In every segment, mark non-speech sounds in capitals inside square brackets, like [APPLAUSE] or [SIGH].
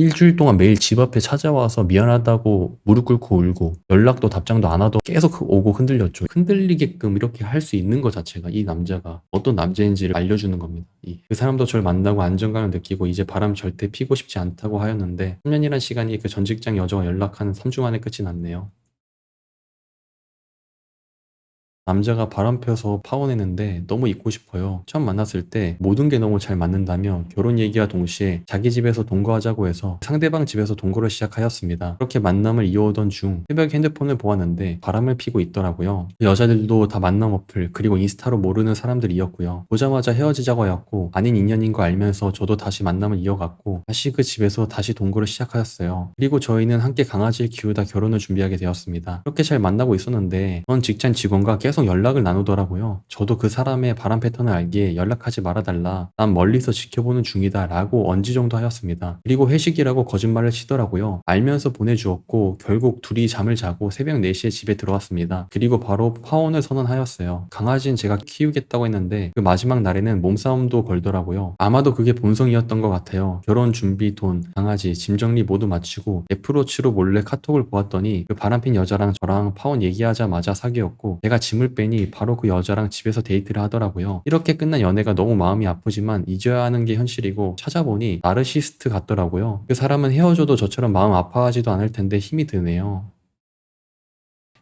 일주일 동안 매일 집 앞에 찾아와서 미안하다고 무릎 꿇고 울고 연락도 답장도 안 하도 계속 오고 흔들렸죠. 흔들리게끔 이렇게 할 수 있는 것 자체가 이 남자가 어떤 남자인지를 알려주는 겁니다. 이- 그 사람도 저를 만나고 안정감을 느끼고 이제 바람 절대 피고 싶지 않다고 하였는데 3년이란 시간이 그 전 직장 여자와 연락한 3주 만에 끝이 났네요. 남자가 바람 펴서 파혼했는데 너무 잊고 싶어요. 처음 만났을 때 모든 게 너무 잘 맞는다며 결혼 얘기와 동시에 자기 집에서 동거하자고 해서 상대방 집에서 동거를 시작하였습니다. 그렇게 만남을 이어오던 중 새벽에 핸드폰을 보았는데 바람을 피고 있더라고요. 그 여자들도 다 만남 어플 그리고 인스타로 모르는 사람들이었고요. 보자마자 헤어지자고 하였고 아닌 인연인 거 알면서 저도 다시 만남을 이어갔고 다시 그 집에서 다시 동거를 시작하였어요. 그리고 저희는 함께 강아지를 키우다 결혼을 준비하게 되었습니다. 그렇게 잘 만나고 있었는데 전 직장 직원과 계속 연락을 나누더라고요. 저도 그 사람의 바람 패턴을 알기에 연락하지 말아달라. 난 멀리서 지켜보는 중이다 라고 언지 정도 하였습니다. 그리고 회식이라고 거짓말을 치더라고요. 알면서 보내주었고 결국 둘이 잠을 자고 새벽 4시에 집에 들어왔습니다. 그리고 바로 파혼을 선언하였어요. 강아지는 제가 키우겠다고 했는데 그 마지막 날에는 몸싸움도 걸더라고요. 아마도 그게 본성이었던 것 같아요. 결혼 준비 돈, 강아지, 짐 정리 모두 마치고 애플워치로 몰래 카톡을 보았더니 그 바람핀 여자랑 저랑 파혼 얘기하자마자 사귀었고 제가 짐을 빼니 바로 그 여자랑 집에서 데이트를 하더라고요. 이렇게 끝난 연애가 너무 마음이 아프지만 잊어야 하는 게 현실이고 찾아보니 나르시스트 같더라고요. 그 사람은 헤어져도 저처럼 마음 아파하지도 않을 텐데 힘이 드네요.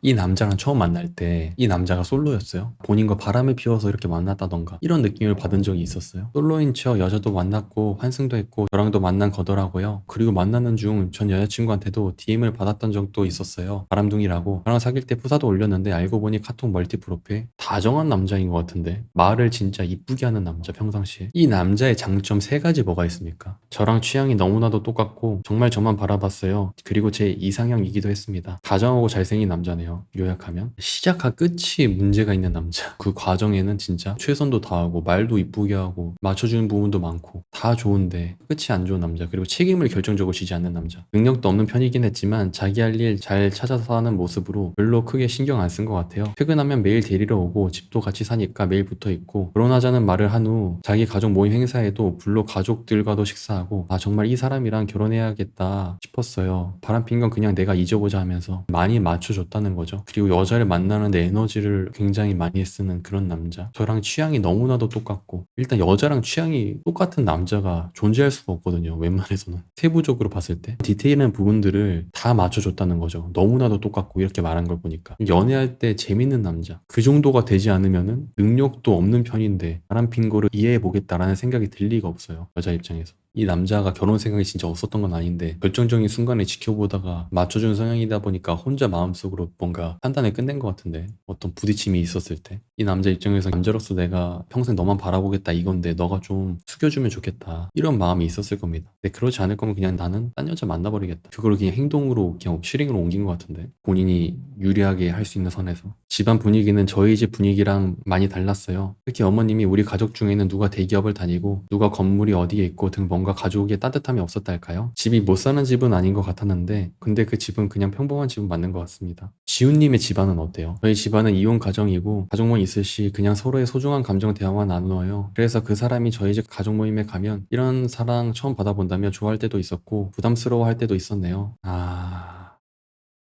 이 남자랑 처음 만날 때 이 남자가 솔로였어요. 본인과 바람을 피워서 이렇게 만났다던가 이런 느낌을 받은 적이 있었어요. 솔로인 척 여자도 만났고 환승도 했고 저랑도 만난 거더라고요. 그리고 만나는 중 전 여자친구한테도 DM을 받았던 적도 있었어요. 바람둥이라고 저랑 사귈 때 프사도 올렸는데 알고 보니 카톡 멀티 프로필 다정한 남자인 것 같은데 말을 진짜 이쁘게 하는 남자 평상시에 이 남자의 장점 세 가지 뭐가 있습니까? 저랑 취향이 너무나도 똑같고 정말 저만 바라봤어요. 그리고 제 이상형이기도 했습니다. 다정하고 잘생긴 남자네요. 요약하면 시작과 끝이 문제가 있는 남자. 그 과정에는 진짜 최선도 다하고 말도 이쁘게 하고 맞춰주는 부분도 많고 다 좋은데 끝이 안 좋은 남자. 그리고 책임을 결정적으로 지지 않는 남자. 능력도 없는 편이긴 했지만 자기 할 일 잘 찾아서 하는 모습으로 별로 크게 신경 안 쓴 것 같아요. 퇴근하면 매일 데리러 오고 집도 같이 사니까 매일 붙어 있고 결혼하자는 말을 한 후 자기 가족 모임 행사에도 불러 가족들과도 식사하고 아 정말 이 사람이랑 결혼해야겠다 싶었어요. 바람핀 건 그냥 내가 잊어보자 하면서 많이 맞춰줬다는 거죠. 그리고 여자를 만나는데 에너지를 굉장히 많이 쓰는 그런 남자. 저랑 취향이 너무나도 똑같고 일단 여자랑 취향이 똑같은 남자가 존재할 수가 없거든요. 웬만해서는 세부적으로 봤을 때 디테일한 부분들을 다 맞춰줬다는 거죠. 너무나도 똑같고 이렇게 말한 걸 보니까 연애할 때 재밌는 남자 그 정도가 되지 않으면은 능력도 없는 편인데 바람 핀 거를 이해해 보겠다라는 생각이 들 리가 없어요. 여자 입장에서. 이 남자가 결혼 생각이 진짜 없었던 건 아닌데 결정적인 순간에 지켜보다가 맞춰준 성향이다 보니까 혼자 마음속으로 뭔가 판단을 끝낸 것 같은데 어떤 부딪힘이 있었을 때? 이 남자 입장에서 남자로서 내가 평생 너만 바라보겠다 이건데 너가 좀 숙여주면 좋겠다 이런 마음이 있었을 겁니다. 근데 그러지 않을 거면 그냥 나는 딴 여자 만나버리겠다. 그걸 그냥 행동으로 그냥 슈링으로 옮긴 것 같은데 본인이 유리하게 할 수 있는 선에서. 집안 분위기는 저희 집 분위기랑 많이 달랐어요. 특히 어머님이 우리 가족 중에는 누가 대기업을 다니고 누가 건물이 어디에 있고 등 뭔가 가족에 따뜻함이 없었다 할까요? 집이 못 사는 집은 아닌 것 같았는데 근데 그 집은 그냥 평범한 집은 맞는 것 같습니다. 지훈님의 집안은 어때요? 저희 집안은 이혼 가정이고 가족 모임 있을 시 그냥 서로의 소중한 감정 대화만 나누어요. 그래서 그 사람이 저희 집 가족 모임에 가면 이런 사랑 처음 받아본다며 좋아할 때도 있었고 부담스러워할 때도 있었네요. 아...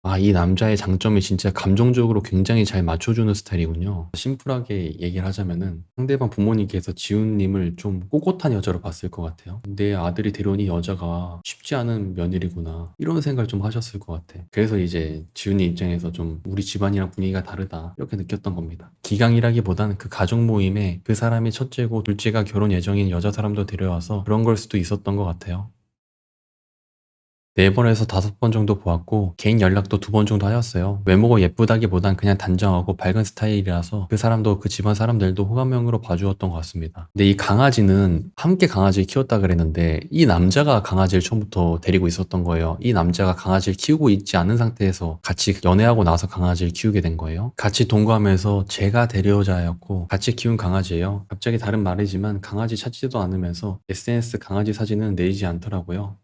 아, 이 남자의 장점이 진짜 감정적으로 굉장히 잘 맞춰주는 스타일이군요. 심플하게 얘기를 하자면은 상대방 부모님께서 지훈님을 좀 꼿꼿한 여자로 봤을 것 같아요. 내 아들이 데려온 이 여자가 쉽지 않은 며느리구나. 이런 생각을 좀 하셨을 것 같아. 그래서 이제 지훈님 입장에서 좀 우리 집안이랑 분위기가 다르다. 이렇게 느꼈던 겁니다. 기강이라기보다는 그 가족 모임에 그 사람이 첫째고 둘째가 결혼 예정인 여자 사람도 데려와서 그런 걸 수도 있었던 것 같아요. 네 번에서 다섯 번 정도 보았고 개인 연락도 두번 정도 하였어요. 외모가 예쁘다기보단 그냥 단정하고 밝은 스타일이라서 그 사람도 그 집안 사람들도 호감형으로 봐주었던 것 같습니다. 근데 이 강아지는 함께 강아지를 키웠다 그랬는데 이 남자가 강아지를 처음부터 데리고 있었던 거예요. 이 남자가 강아지를 키우고 있지 않은 상태에서 같이 연애하고 나서 강아지를 키우게 된 거예요. 같이 동거하면서 제가 데려오자였고 같이 키운 강아지예요. 갑자기 다른 말이지만 강아지 찾지도 않으면서 SNS 강아지 사진은 내지 않더라고요.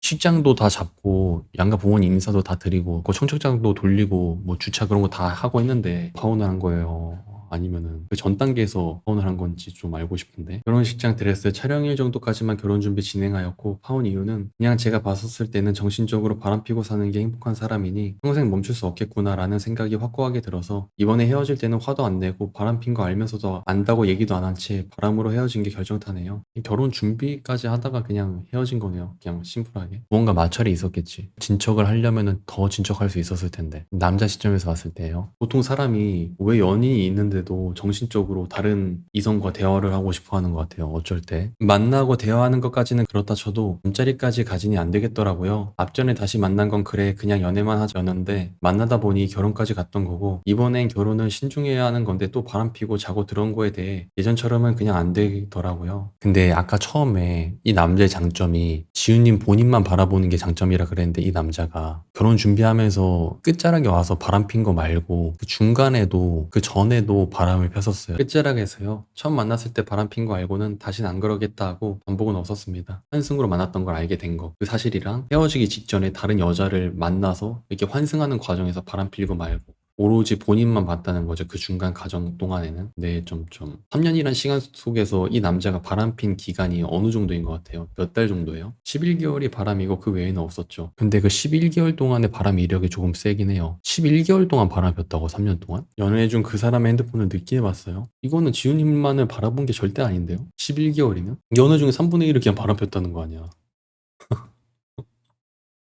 식장도 다 잡고 양가 부모님 인사도 다 드리고 그 청첩장도 돌리고 뭐 주차 그런 거 다 하고 했는데 파혼을 한 거예요. 아니면은 그 전 단계에서 파혼을 한 건지 좀 알고 싶은데 결혼식장 드레스 촬영일 정도까지만 결혼 준비 진행하였고 파혼 이유는 그냥 제가 봤었을 때는 정신적으로 바람피고 사는 게 행복한 사람이니 평생 멈출 수 없겠구나라는 생각이 확고하게 들어서 이번에 헤어질 때는 화도 안 내고 바람핀 거 알면서도 안다고 얘기도 안 한 채 바람으로 헤어진 게 결정타네요. 결혼 준비까지 하다가 그냥 헤어진 거네요. 그냥 심플하게. 뭔가 마찰이 있었겠지. 진척을 하려면은 더 진척할 수 있었을 텐데. 남자 시점에서 봤을 때요. 보통 사람이 왜 연인이 있는데 도 정신적으로 다른 이성과 대화를 하고 싶어 하는 것 같아요. 어쩔 때. 만나고 대화하는 것까지는 그렇다 쳐도 잠자리까지 가진이 안 되겠더라고요. 앞전에 다시 만난 건 그래 그냥 연애만 하자였는데 만나다 보니 결혼까지 갔던 거고 이번엔 결혼은 신중해야 하는 건데 또 바람 피고 자고 들어온 거에 대해 예전처럼은 그냥 안 되더라고요. 근데 아까 처음에 이 남자의 장점이 지훈님 본인만 바라보는 게 장점이라 그랬는데 이 남자가 결혼 준비하면서 끝자락에 와서 바람 핀 거 말고 그 중간에도 그 전에도 바람을 폈었어요. 끝자락에서요. 처음 만났을 때 바람 핀 거 알고는 다시는 안 그러겠다 하고 반복은 없었습니다. 환승으로 만났던 걸 알게 된 거. 그 사실이랑 헤어지기 직전에 다른 여자를 만나서 이렇게 환승하는 과정에서 바람 피고 말고 오로지 본인만 봤다는 거죠. 그 중간 과정 동안에는. 네, 좀, 좀. 3년이란 시간 속에서 이 남자가 바람핀 기간이 어느 정도인 것 같아요. 몇 달 정도예요? 11개월이 바람이고 그 외에는 없었죠. 근데 그 11개월 동안의 바람 이력이 조금 세긴 해요. 11개월 동안 바람 폈다고, 3년 동안? 연애해준 그 사람의 핸드폰을 느끼해 봤어요. 이거는 지훈님만을 바라본 게 절대 아닌데요? 11개월이면? 연애 중에 3분의 1을 그냥 바람 폈다는 거 아니야. [LAUGHS]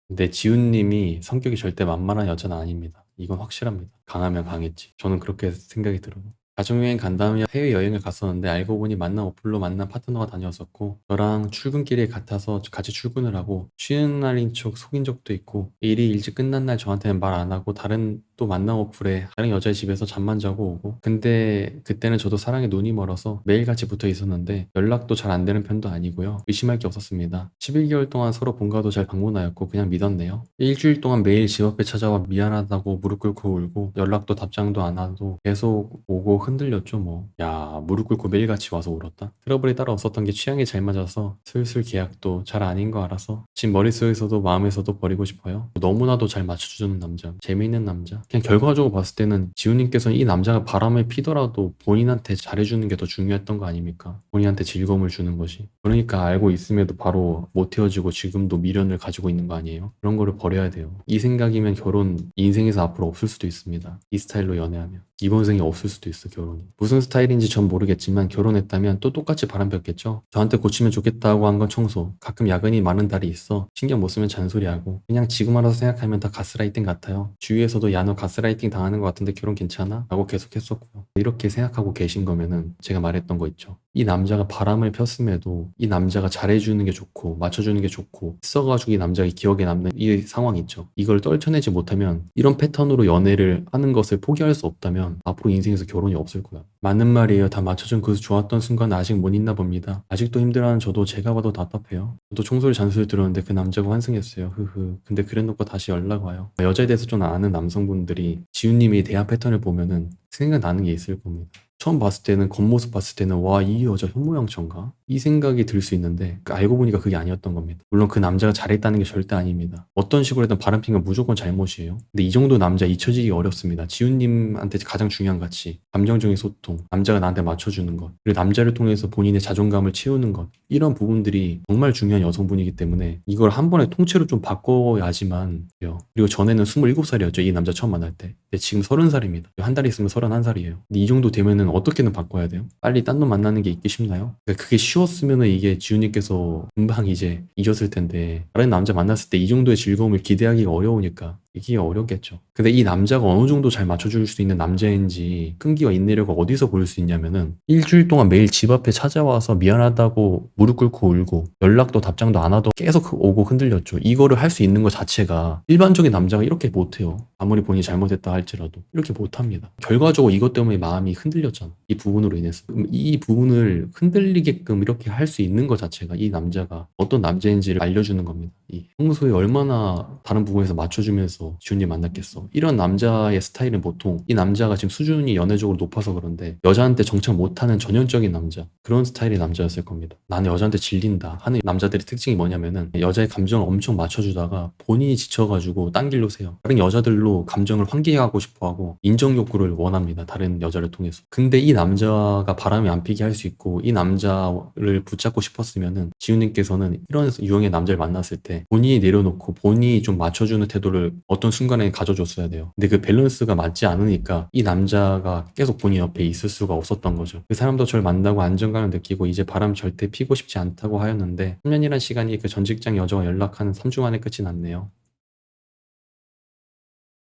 근데 지훈님이 성격이 절대 만만한 여자는 아닙니다. 이건 확실합니다. 강하면 강했지. 저는 그렇게 생각이 들어요. 가족여행 간다며 해외여행을 갔었는데 알고 보니 만난 어플로 만난 파트너가 다녔었고 저랑 출근길에 같아서 같이 출근을 하고 쉬는 날인 척 속인 적도 있고 일이 일찍 끝난 날 저한테는 말 안 하고 다른 또 만남 어플에 다른 여자의 집에서 잠만 자고 오고. 근데 그때는 저도 사랑에 눈이 멀어서 매일같이 붙어 있었는데 연락도 잘 안 되는 편도 아니고요. 의심할 게 없었습니다. 11개월 동안 서로 본가도 잘 방문하였고 그냥 믿었네요. 일주일 동안 매일 집 앞에 찾아와 미안하다고 무릎 꿇고 울고 연락도 답장도 안 하고 계속 오고 흔들렸죠 뭐. 야 무릎 꿇고 매일같이 와서 울었다? 트러블이 따로 없었던 게 취향이 잘 맞아서 슬슬 계약도 잘 아닌 거 알아서 지금 머릿속에서도 마음에서도 버리고 싶어요? 너무나도 잘 맞춰주는 남자 재미있는 남자. 그냥 결과적으로 봤을 때는 지훈님께서는 이 남자가 바람을 피더라도 본인한테 잘해주는 게 더 중요했던 거 아닙니까? 본인한테 즐거움을 주는 것이. 그러니까 알고 있음에도 바로 못 헤어지고 지금도 미련을 가지고 있는 거 아니에요? 그런 거를 버려야 돼요. 이 생각이면 결혼 인생에서 앞으로 없을 수도 있습니다. 이 스타일로 연애하면 이번 생에 없을 수도 있어 결혼이. 무슨 스타일인지 전 모르겠지만 결혼했다면 또 똑같이 바람 폈겠죠? 저한테 고치면 좋겠다고 한 건 청소. 가끔 야근이 많은 달이 있어 신경 못 쓰면 잔소리하고 그냥 지금 알아서 생각하면 다 가스라이팅 같아요. 주위에서도 야 너 가스라이팅 당하는 것 같은데 결혼 괜찮아? 라고 계속 했었고요. 이렇게 생각하고 계신 거면은 제가 말했던 거 있죠 이 남자가 바람을 폈음에도 이 남자가 잘해주는 게 좋고 맞춰주는 게 좋고 있어가지고 이 남자가 기억에 남는 이 상황 있죠. 이걸 떨쳐내지 못하면 이런 패턴으로 연애를 하는 것을 포기할 수 없다면 앞으로 인생에서 결혼이 없을 거야. 맞는 말이에요. 다 맞춰준 그 좋았던 순간 아직 못 잊나 봅니다. 아직도 힘들어하는 저도 제가 봐도 답답해요. 저도 청소를 잔소리 들었는데 그 남자가 환승했어요. 흐흐. 근데 그래놓고 다시 연락 와요. 여자에 대해서 좀 아는 남성분들이 지훈님이 대화 패턴을 보면은 생각나는 게 있을 겁니다. 처음 봤을 때는 겉모습 봤을 때는 와 이 여자 현모양처인가? 이 생각이 들 수 있는데 그 알고 보니까 그게 아니었던 겁니다. 물론 그 남자가 잘했다는 게 절대 아닙니다. 어떤 식으로든 바람핀 건 무조건 잘못이에요. 근데 이 정도 남자 잊혀지기 어렵습니다. 지훈님한테 가장 중요한 가치 감정적인 소통 남자가 나한테 맞춰주는 것 그리고 남자를 통해서 본인의 자존감을 채우는 것. 이런 부분들이 정말 중요한 여성분이기 때문에 이걸 한 번에 통째로 좀 바꿔야지만 그리고 전에는 27살이었죠. 이 남자 처음 만날 때. 근데 지금 30살입니다. 한 달 있으면 31살이에요. 근데 이 정도 되면은 어떻게든 바꿔야 돼요? 빨리 딴 놈 만나는 게 있기 쉽나요? 그러니까 그게 쉬웠으면은 이게 지훈님께서 금방 이제 잊었을 텐데 다른 남자 만났을 때 이 정도의 즐거움을 기대하기가 어려우니까 이게 어렵겠죠. 근데 이 남자가 어느 정도 잘 맞춰줄 수 있는 남자인지 끈기와 인내력을 어디서 볼수 있냐면은 일주일 동안 매일 집 앞에 찾아와서 미안하다고 무릎 꿇고 울고 연락도 답장도 안 하도 계속 오고 흔들렸죠. 이거를 할 수 있는 것 자체가 일반적인 남자가 이렇게 못해요. 아무리 본인이 잘못했다 할지라도 이렇게 못합니다. 결과적으로 이것 때문에 마음이 흔들렸잖아. 이 부분으로 인해서 이 부분을 흔들리게끔 이렇게 할 수 있는 것 자체가 이 남자가 어떤 남자인지를 알려주는 겁니다. 이 평소에 얼마나 다른 부분에서 맞춰주면서 싶어서 지훈님 만났겠어. 이런 남자의 스타일은 보통 이 남자가 지금 수준이 연애적으로 높아서 그런데 여자한테 정착 못하는 전형적인 남자 그런 스타일의 남자였을 겁니다. 나는 여자한테 질린다 하는 남자들의 특징이 뭐냐면은 여자의 감정을 엄청 맞춰주다가 본인이 지쳐가지고 딴 길로 세요. 다른 여자들로 감정을 환기하고 싶어하고 인정 욕구를 원합니다. 다른 여자를 통해서. 근데 이 남자가 바람이 안 피게 할 수 있고 이 남자를 붙잡고 싶었으면은 지훈님께서는 이런 유형의 남자를 만났을 때 본인이 내려놓고 본인이 좀 맞춰주는 태도를 어떤 순간에 가져줬어야 돼요. 근데 그 밸런스가 맞지 않으니까 이 남자가 계속 본인 옆에 있을 수가 없었던 거죠. 그 사람도 저를 만나고 안정감을 느끼고 이제 바람 절대 피고 싶지 않다고 하였는데 3년이란 시간이 그 전 직장 여자와 연락하는 3주 만에 끝이 났네요.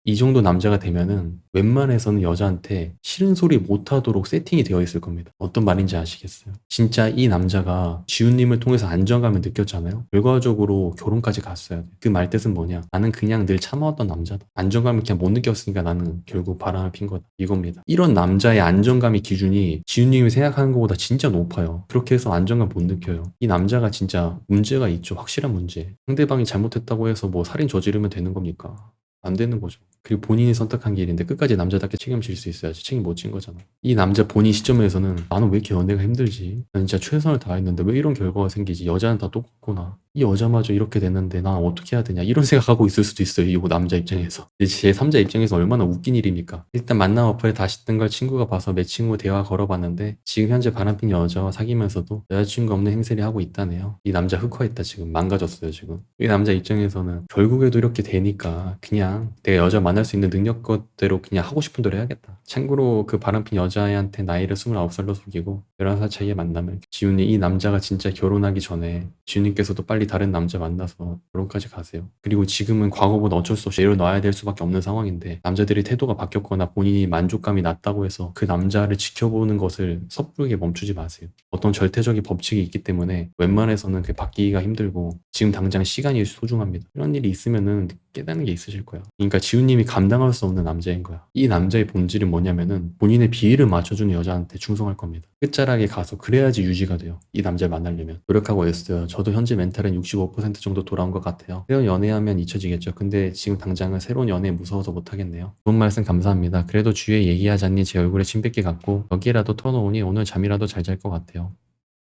이 정도 남자가 되면은 웬만해서는 여자한테 싫은 소리 못하도록 세팅이 되어 있을 겁니다. 어떤 말인지 아시겠어요? 진짜 이 남자가 지훈님을 통해서 안정감을 느꼈잖아요. 결과적으로 결혼까지 갔어야 돼. 그 말뜻은 뭐냐? 나는 그냥 늘 참아왔던 남자다. 안정감을 그냥 못 느꼈으니까 나는 결국 바람을 핀 거다. 이겁니다. 이런 남자의 안정감의 기준이 지훈님이 생각하는 것보다 진짜 높아요. 그렇게 해서 안정감 못 느껴요. 이 남자가 진짜 문제가 있죠. 확실한 문제. 상대방이 잘못했다고 해서 뭐 살인 저지르면 되는 겁니까? 안 되는 거죠. 그리고 본인이 선택한 길인데 끝까지 남자답게 책임질 수 있어야지 책임 못 진 거잖아. 이 남자 본인 시점에서는 나는 왜 이렇게 연애가 힘들지? 난 진짜 최선을 다했는데 왜 이런 결과가 생기지? 여자는 다 똑같구나. 이 여자마저 이렇게 됐는데 난 어떻게 해야 되냐? 이런 [LAUGHS] 생각하고 있을 수도 있어요. 이 남자 입장에서. 제 3자 입장에서 얼마나 웃긴 일입니까? 일단 만남 어플에 다시 뜬 걸 친구가 봐서 매칭 후 대화 걸어봤는데 지금 현재 바람핀 여자와 사귀면서도 여자친구 없는 행세를 하고 있다네요. 이 남자 흑화했다 지금 망가졌어요 지금. 이 남자 입장에서는 결국에도 이렇게 되니까 그냥 내가 여자 만 날수 있는 능력대로 그냥 하고 싶은 대로 해야겠다. 참고로 그 바람핀 여자애한테 나이를 29살로 속이고 11살 차이에 만나면 지훈이 이 남자가 진짜 결혼하기 전에 지훈님께서도 빨리 다른 남자 만나서 결혼까지 가세요. 그리고 지금은 과거보다 어쩔 수 없이 내려놔야 될 수밖에 없는 상황인데 남자들이 태도가 바뀌었거나 본인이 만족감이 낮다고 해서 그 남자를 지켜보는 것을 섣부르게 멈추지 마세요. 어떤 절대적인 법칙이 있기 때문에 웬만해서는 그 바뀌기가 힘들고 지금 당장 시간이 소중합니다. 이런 일이 있으면은 깨닫는 게 있으실 거야. 그러니까 지훈님 이 감당할 수 없는 남자인 거야. 이 남자의 본질은 뭐냐면은 본인의 비위를 맞춰주는 여자한테 충성할 겁니다. 끝자락에 가서 그래야지 유지가 돼요. 이 남자를 만나려면 노력하고 있어요. 저도 현재 멘탈은 65% 정도 돌아온 것 같아요. 새로운 연애하면 잊혀지겠죠. 근데 지금 당장은 새로운 연애 무서워서 못하겠네요. 좋은 말씀 감사합니다. 그래도 주위에 얘기하자니 제 얼굴에 침 뱉기 같고 여기라도 터놓으니 오늘 잠이라도 잘 잘 것 같아요.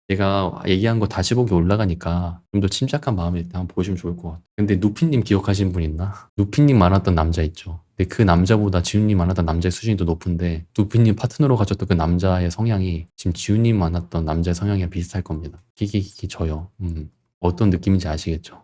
제가 얘기한 거 다시 보기 올라가니까 좀 더 침착한 마음을 일단 보시면 좋을 것 같아요. 근데 누피님 기억하시는 분 있나? 누피님 만났던 남자 있죠. 근데 그 남자보다 지훈님 만났던 남자의 수준이 더 높은데 누피님 파트너로 가졌던 그 남자의 성향이 지금 지훈님 만났던 남자의 성향이랑 비슷할 겁니다. 키키키키 저요. 음. 어떤 느낌인지 아시겠죠?